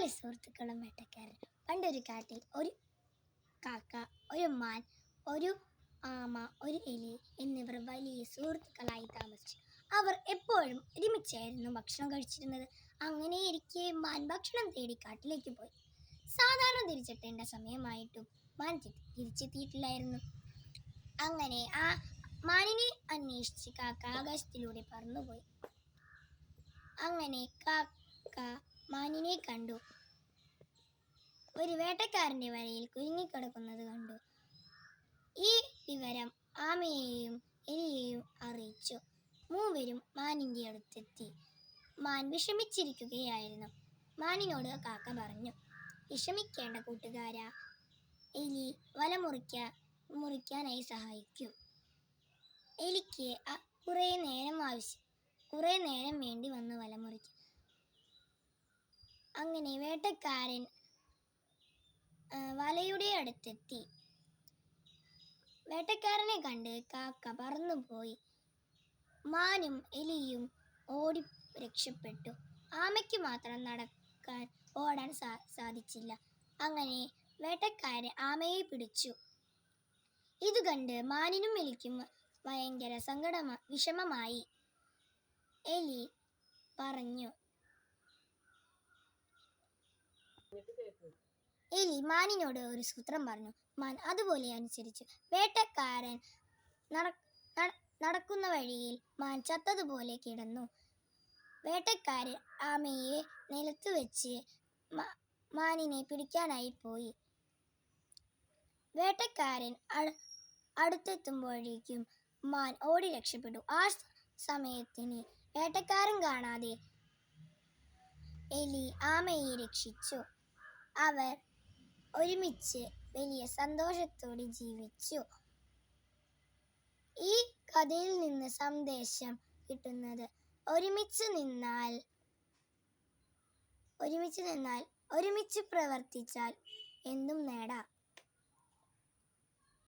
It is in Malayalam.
നാല് സുഹൃത്തുക്കളും വേട്ടക്കാരൻ. പണ്ടൊരു കാട്ടിൽ ഒരു കാക്ക ഒരു മാൻ ഒരു ആമ ഒരു എലി എന്നിവർ വലിയ സുഹൃത്തുക്കളായി താമസിച്ചു. അവർ എപ്പോഴും ഒരുമിച്ചായിരുന്നു ഭക്ഷണം കഴിച്ചിരുന്നത്. അങ്ങനെ ഇരിക്കെ മാൻ ഭക്ഷണം തേടി കാട്ടിലേക്ക് പോയി. സാധാരണ തിരിച്ചെത്തേണ്ട സമയമായിട്ടും മാൻ തിരിച്ചെത്തിയിട്ടില്ലായിരുന്നു. അങ്ങനെ ആ മാനിനെ അന്വേഷിച്ച് കാക്ക ആകാശത്തിലൂടെ പറന്നുപോയി. അങ്ങനെ കാക്ക മാനിനെ കണ്ടു. ഒരു വേട്ടക്കാരന്റെ വരയിൽ കുരുങ്ങിക്കിടക്കുന്നത് കണ്ടു. ഈ വിവരം ആമയെയും എലിയെയും അറിയിച്ചു. മൂവരും മാനിന്റെ അടുത്തെത്തി. മാൻ വിഷമിച്ചിരിക്കുകയായിരുന്നു. മാനിനോട് കാക്ക പറഞ്ഞു വിഷമിക്കേണ്ട കൂട്ടുകാര. എലി വല മുറിക്കാ മുറിക്കാനായി സഹായിക്കും. എലിക്ക് കുറെ നേരം ആവശ്യം കുറേ നേരം വേണ്ടി വന്ന് വല മുറിക്കാൻ അങ്ങനെ വേട്ടക്കാരൻ വലയുടെ അടുത്തെത്തി. വേട്ടക്കാരനെ കണ്ട് കാക്ക പറന്നുപോയി മാനും എലിയും ഓടി രക്ഷപ്പെട്ടു. ആമയ്ക്ക് മാത്രം നടക്കാൻ ഓടാൻ സാ സാധിച്ചില്ല. അങ്ങനെ വേട്ടക്കാരൻ ആമയെ പിടിച്ചു. ഇത് കണ്ട് മാനിനും എലിക്കും ഭയങ്കര സങ്കടമ വിഷമമായി. എലി പറഞ്ഞു എലി മാനിനോട് ഒരു സൂത്രം പറഞ്ഞു. മാൻ അതുപോലെ അനുസരിച്ചു വേട്ടക്കാരൻ നട- നട- നടക്കുന്ന വഴിയിൽ മാൻ ചത്തതുപോലെ കിടന്നു. വേട്ടക്കാരൻ ആമയെ നിലത്ത് വെച്ച് മാനിനെ പിടിക്കാനായി പോയി. വേട്ടക്കാരൻ അട്- അടുത്തെത്തുമ്പോഴേക്കും മാൻ ഓടി രക്ഷപ്പെട്ടു. ആ സമയത്തിന് വേട്ടക്കാരൻ കാണാതെ എലി ആമയെ രക്ഷിച്ചു. അവർ ഒരുമിച്ച് വലിയ സന്തോഷത്തോടെ ജീവിച്ചു. ഈ കഥയിൽ നിന്ന് സന്ദേശം കിട്ടുന്നത് ഒരുമിച്ച് നിന്നാൽ ഒരുമിച്ച് നിന്നാൽ ഒരുമിച്ച് പ്രവർത്തിച്ചാൽ എന്തും നേടാം.